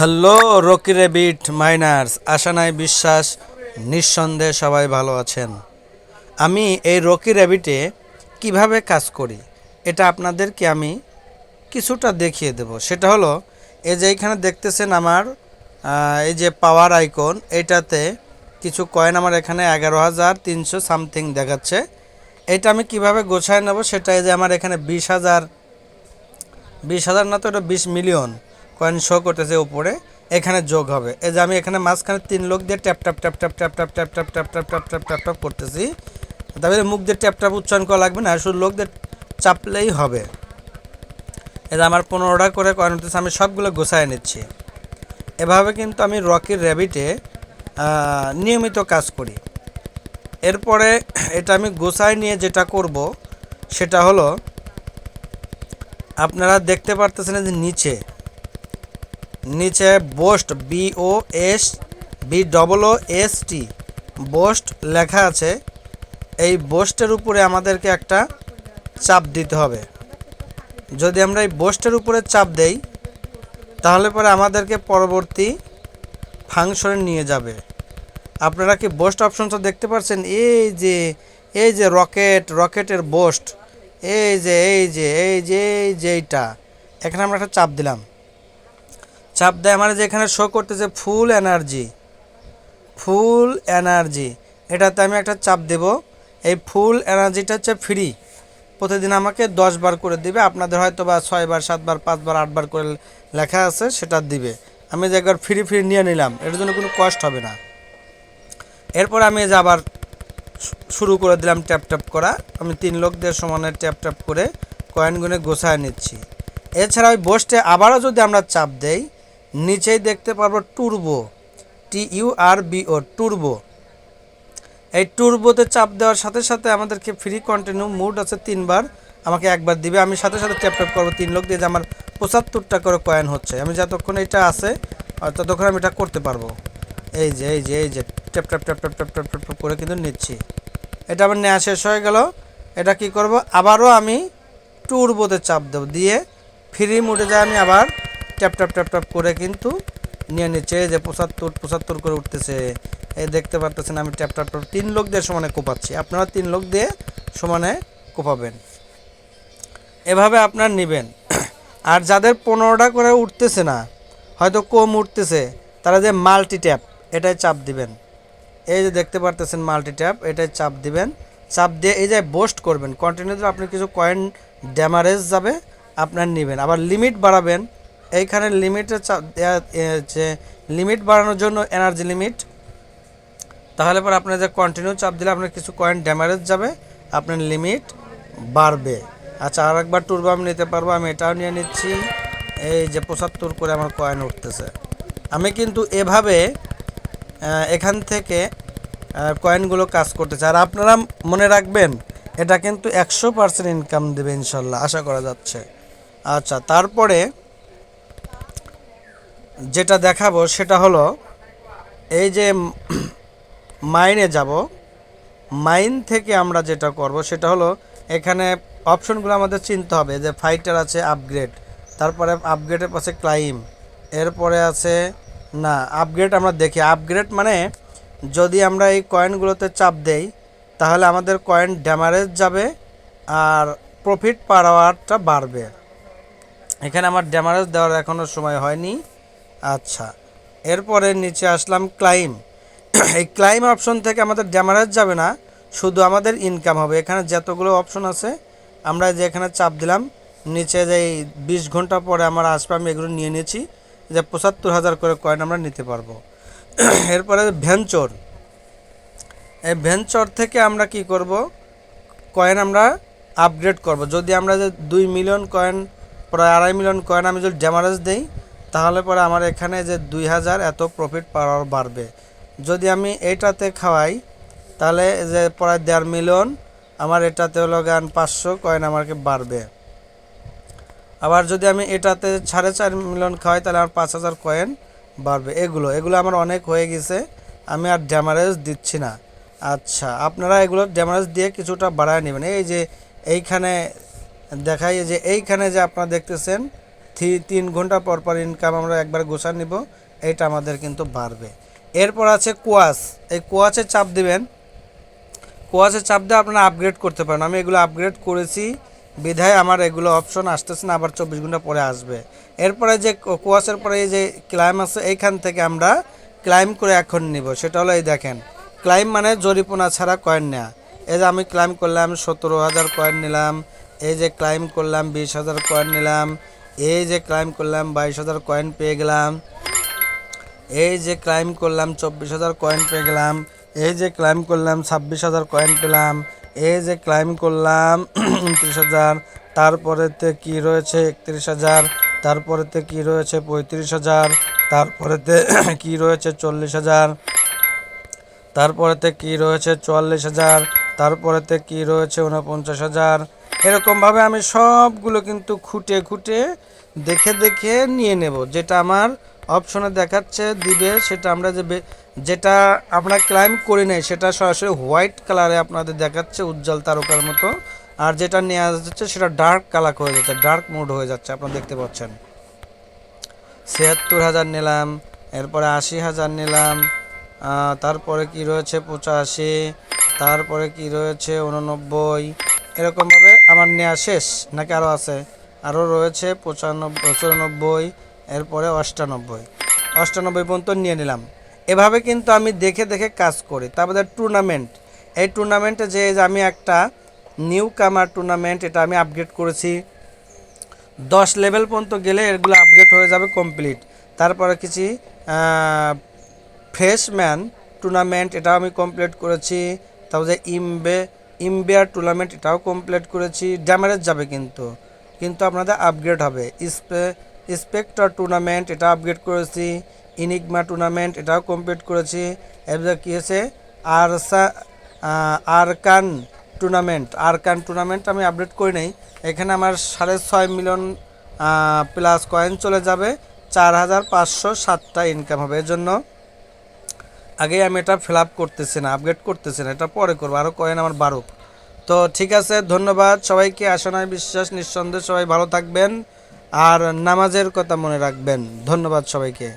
Hello Rocky Rabbit miners. আশা নাই, বিশ্বাস, নিঃসন্দেহে সবাই ভালো আছেন। আমি এই রকি র্যাবিটে কীভাবে কাজ করি, এটা আপনাদেরকে আমি কিছুটা দেখিয়ে দেব। সেটা হলো, এই যে এইখানে দেখতেছেন আমার এই যে পাওয়ার আইকন এইটাতে কিছু কয়েন আমার এখানে এগারো হাজার তিনশো সামথিং দেখাচ্ছে। এটা আমি কীভাবে গোছায় নেব, সেটা এই যে আমার এখানে বিশ হাজার বিশ হাজার না তো এটা বিশ মিলিয়ন। কয়েন শো করতেছে উপরে এখানে যোগ হবে এই যে আমি এখানে মাঝখানে তিন লোক দিয়ে tap tap tap tap tap tap tap tap tap tap tap tap tap tap করতেছি তারপরে মুখ দিয়ে ট্যাপ ট্যাপ উচ্চারণ করা লাগবে না শুধু লোকদের চাপলেই হবে যে আমার পনেরোটা করে কয়েন উঠতেছে আমি সবগুলো গোছায় নিচ্ছি এভাবে কিন্তু আমি রকির র্যাবিটে নিয়মিত কাজ করি এরপরে এটা আমি গোছায় নিয়ে যেটা করব সেটা হলো আপনারা দেখতে পারতেছেন যে নিচে নিচে boost B O S, B double S T, boost লেখা আছে। এই বোস্টের উপরে আমাদেরকে একটা চাপ দিতে হবে। যদি আমরা এই বোস্টের উপরে চাপ দেই, তাহলে পরে আমাদেরকে পরবর্তী ফাংশনে নিয়ে যাবে। আপনারা কি বোস্ট অপশনটা দেখতে পাচ্ছেন এই যে এই যে রকেট, রকেটের বোস্ট, এই যে এই যে এই যে এই যে এইটা। এখানে আমরা একটা চাপ দিলাম। চাপ দেয় আমার যে এখানে শো করতেছে ফুল এনার্জি ফুল এনার্জি এটাতে আমি একটা চাপ দেব। এই ফুল এনার্জিটা হচ্ছে ফ্রি প্রতিদিন আমাকে দশ বার করে দিবে। আপনাদের হয়তো বা ছয়বার সাতবার পাঁচবার আটবার করে লেখা আছে, সেটা দিবে। আমি যে একবার ফ্রি ফ্রি নিয়ে নিলাম এটার জন্য কোনো কষ্ট হবে না। এরপর আমি যে আবার শুরু করে দিলাম ট্যাপ ট্যাপ করা। আমি তিন লোকদের সমানে ট্যাপ ট্যাপ করে কয়েনগুলো গোছায় নিচ্ছি। এছাড়া ওই বসতে আবারও যদি আমরা চাপ দেই নিচেই দেখতে পারব টুরবো টি ইউ আর বি ও টুরবো এই টুরবোতে চাপ দেওয়ার সাথে সাথে আমাদেরকে ফ্রি কন্টিনিউ মুড আছে তিনবার। আমাকে একবার দিবে, আমি সাথে সাথে ট্যাপ ট্যাপ করব তিন লোক দিয়ে যে আমার পঁচাত্তরটা করে কয়েন হচ্ছে। আমি যতক্ষণ এটা আছে, আর ততক্ষণ আমি এটা করতে পারব। এই যে এই যে এই যে tap tap tap tap tap tap tap tap করে কিন্তু নিচ্ছি। এটা আমার নেওয়া শেষ হয়ে গেল। এটা কি করব? আবারও আমি টুরবোতে চাপ দেবো। দিয়ে ফ্রি মুডে যায় আমি আবার ট্যাপ ট্যাপ ট্যাপ ট্যাপ করে কিন্তু নিয়ে নিচ্ছে। যে পঁচাত্তর পঁচাত্তর করে উঠতেছে। এই দেখতে পারতেছেন আমি ট্যাপ ট্যাপ ট্যাপ। তিন লোক দিয়ে সমানে কোপাচ্ছি। আপনারা তিন লোক দিয়ে সমানে কোপাবেন। এভাবে আপনার নেবেন। আর যাদের পনেরোটা করে উঠতেছে না, হয়তো কম উঠতেছে, তারা যে মাল্টি ট্যাপ এটাই চাপ দিবেন। এই যে দেখতে পারতেছেন মাল্টি ট্যাপ এটাই চাপ দিবেন। চাপ দিয়ে এই যে বোস্ট করবেন। কন্টিনিউ আপনি কিছু কয়েন ড্যামারেজ যাবে, আপনার নেবেন। আবার লিমিট বাড়াবেন এইখানে লিমিটে যে লিমিট বাড়ানোর জন্য এনার্জি লিমিট তাহলে পর আপনার যে কন্টিনিউ চাপ দিলে আপনার কিছু কয়েন ড্যামারেজ যাবে, আপনার লিমিট বাড়বে। আচ্ছা আর একবার টুরবো আমি নিতে পারব, আমি এটাও নিয়ে নিচ্ছি। এই যে পঁচাত্তর করে আমার কয়েন উঠতেছে। আমি কিন্তু এভাবে এখান থেকে কয়েনগুলো কাজ করতেছে। আর আপনারা মনে রাখবেন, এটা কিন্তু একশো পার্সেন্ট ইনকাম দেবে ইনশাল্লাহ, আশা করা যাচ্ছে। আচ্ছা তারপরে যেটা দেখাবো সেটা হলো এই যে মাইনে যাব, মাইন থেকে আমরা যেটা করব সেটা হলো এখানে অপশনগুলো আমাদের চিনতে হবে, যে ফাইটার আছে আপগ্রেড তারপরে আপগ্রেডের পাশে ক্লাইম এরপরে আছে, না আপগ্রেড আমরা দেখি আপগ্রেড মানে যদি আমরা এই কয়েনগুলোতে চাপ দেই, তাহলে আমাদের কয়েন ড্যামারেজ যাবে আর প্রফিট পার আওয়ারটা বাড়বে। এখানে আমার ড্যামারেজ দেওয়ার এখনও সময় হয়নি। আচ্ছা এরপরে নিচে আসলাম ক্লাইম এই ক্লাইম অপশন থেকে আমাদের ড্যামারেজ যাবে না, শুধু আমাদের ইনকাম হবে। এখানে যতগুলো অপশন আছে, আমরা যে এখানে চাপ দিলাম, নিচে যে বিশ ঘণ্টা পরে আমার আসবে, আমি এগুলো নিয়ে নিয়েছি যে পঁচাত্তর হাজার করে কয়েন আমরা নিতে পারব। এরপরে ভেঞ্চর এই ভেঞ্চর থেকে আমরা কি করব? কয়েন আমরা আপগ্রেড করব। যদি আমরা যে দুই মিলিয়ন কয়েন প্রায় আড়াই মিলিয়ন কয়েন আমি যদি ড্যামারেজ দিই তাহলে পরে আমার এখানে যে দুই হাজার এত প্রফিট পাওয়ার বাড়বে। যদি আমি এইটাতে খাওয়াই, তাহলে যে প্রায় দেড় মিলিয়ন আমার এটাতে হলো গান পাঁচশো কয়েন আমাকে বাড়বে। আবার যদি আমি এটাতে সাড়ে চার মিলিয়ন খাওয়াই, তাহলে আমার পাঁচ হাজার কয়েন বাড়বে। এগুলো এগুলো আমার অনেক হয়ে গেছে, আমি আর ড্যামারেজ দিচ্ছি না। আচ্ছা আপনারা এগুলো ড্যামারেজ দিয়ে কিছুটা বাড়ায় নেবেন। এই যে এইখানে দেখাই যে এইখানে যে আপনারা দেখতেছেন থি- তিন ঘণ্টা পর পর ইনকাম আমরা একবার গোছা নিব এটা আমাদের কিন্তু বাড়বে। এরপর আছে কোয়াস এই কোয়াসে চাপ দিবেন। কোয়াসে চাপ দিয়ে আপনারা আপগ্রেড করতে পারেন। আমি এগুলো আপগ্রেড করেছি। বিধায় আমার এগুলো অপশন আসতেছে না, আবার চব্বিশ ঘণ্টা পরে আসবে। এরপরে যে কো- কোয়াসের পরে এই যে ক্লাইম আছে, এইখান থেকে আমরা ক্লাইম করে এখন নিব। সেটা হলো এই দেখেন ক্লাইম মানে জরিপনা ছাড়া কয়েন নেওয়া এই যে আমি ক্লাইম করলাম, সতেরো হাজার কয়েন নিলাম। এই যে ক্লাইম করলাম, বিশ হাজার কয়েন নিলাম। এই যে ক্লাইম করলাম, বাইশ হাজার কয়েন পেয়ে গেলাম। এই যে ক্লাইম করলাম, চব্বিশ হাজার কয়েন পেয়ে গেলাম। এই যে ক্লাইম করলাম, ছাব্বিশ হাজার কয়েন পেলাম। এই যে ক্লাইম করলাম, উনত্রিশ হাজার। তারপরেতে কি রয়েছে? একত্রিশ হাজার। তারপরেতে কি রয়েছে? পঁয়ত্রিশ হাজার। তারপরেতে কি রয়েছে? চল্লিশ হাজার। তারপরেতে কি রয়েছে? চুয়াল্লিশ হাজার। তারপরেতে কি রয়েছে? উনপঞ্চাশ হাজার। এরকমভাবে আমি সবগুলো কিন্তু খুঁটে খুঁটে দেখে দেখে নিয়ে নেব। যেটা আমার অপশনে দেখাচ্ছে, দিবে, সেটা আমরা যে যেটা আমরা ক্লাইম করি নাই, সেটা সরাসরি হোয়াইট কালারে আপনাদের দেখাচ্ছে, উজ্জ্বল তারকার মতো। আর যেটা নেওয়া যাচ্ছে, সেটা ডার্ক কালার হয়ে যাচ্ছে ডার্ক মোড হয়ে যাচ্ছে, আপনারা দেখতে পাচ্ছেন। ছিয়াত্তর হাজার নিলাম, এরপরে আশি হাজার নিলাম তারপরে কি রয়েছে, পঁচাশি, তারপরে কি রয়েছে উননব্বই এরকমভাবে আমার নেওয়া শেষ? নাকি আরও আছে? আরও রয়েছে পঁচানব্বই চুরানব্বই, এরপরে অষ্টানব্বই। অষ্টানব্বই পর্যন্ত নিয়ে নিলাম। এভাবে কিন্তু আমি দেখে দেখে কাজ করি। তারপরে টুর্নামেন্ট এই টুর্নামেন্টে যে আমি একটা নিউ কামার টুর্নামেন্ট এটা আমি আপগ্রেড করেছি। দশ লেভেল পর্যন্ত গেলে এগুলো আপগ্রেড হয়ে যাবে কমপ্লিট তারপরে কিছু ফ্রেশম্যান টুর্নামেন্ট এটাও আমি কমপ্লিট করেছি। তারপরে ইমবে ইমবেয়ার টুর্নামেন্ট এটাও কমপ্লিট করেছি ড্যামারেজ যাবে কিন্তু। কিন্তু আপনাদের আপগ্রেড হবে। স্পে স্পেক্টর টুর্নামেন্ট এটা আপগ্রেড করেছি ইনিগমা টুর্নামেন্ট এটাও কমপ্লিট করেছি। এবার কী হয়েছে? আরসা আরকান টুর্নামেন্ট আরকান টুর্নামেন্ট আমি আপডেট করি নাই। এখানে আমার সাড়ে ছয় মিলিয়ন প্লাস কয়েন চলে যাবে। চার হাজার পাঁচশো সাতটা ইনকাম হবে। এর জন্য আগে আমি এটা ফিল আপ করতেছি না আপগ্রেড করতেছি না, এটা পরে করব। আরও কয়েন আমার বাড়ুক। তো ঠিক আছে, ধন্যবাদ। সবাইকে আশানায় বিশ্বাস, নিঃসন্দেহে সবাই ভালো থাকবেন। আর নামাজের কথা মনে রাখবেন। ধন্যবাদ সবাইকে।